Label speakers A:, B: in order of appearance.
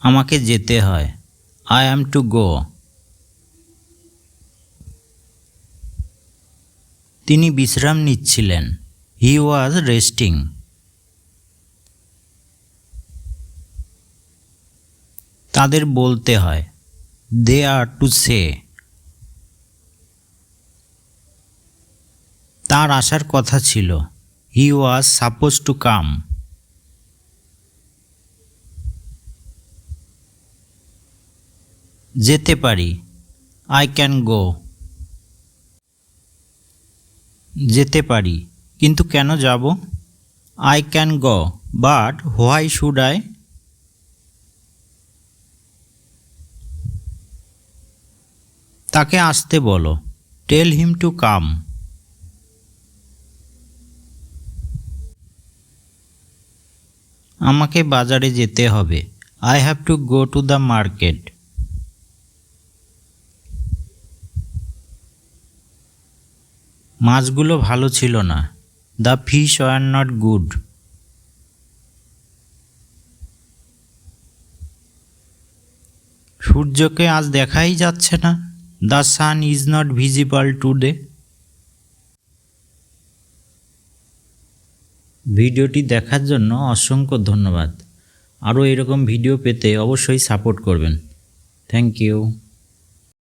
A: আমাকে যেতে হয়। আই অ্যাম টু গো তিনি বিশ্রাম নিচ্ছিলেন। হি ওয়াজ রেস্টিং তাদের বলতে হয় দে আর টু সে তার আসার কথা ছিল হি ওয়াজ সাপোজ টু কাম যেতে পারি। আই ক্যান গো যেতে পারি। কিন্তু কেন যাব? I can go but why should I তাকে আসতে বলো। টেল হিম টু কাম আমাকে বাজারে যেতে হবে। I have to go to the market মাছগুলো ভালো ছিল না। The fish were not good সূর্যকে আজ দেখাই যাচ্ছে না। The sun is not visible today ভিডিওটি দেখার জন্য অসংখ্য ধন্যবাদ। আরও এরকম ভিডিও পেতে অবশ্যই সাপোর্ট করবেন। Thank you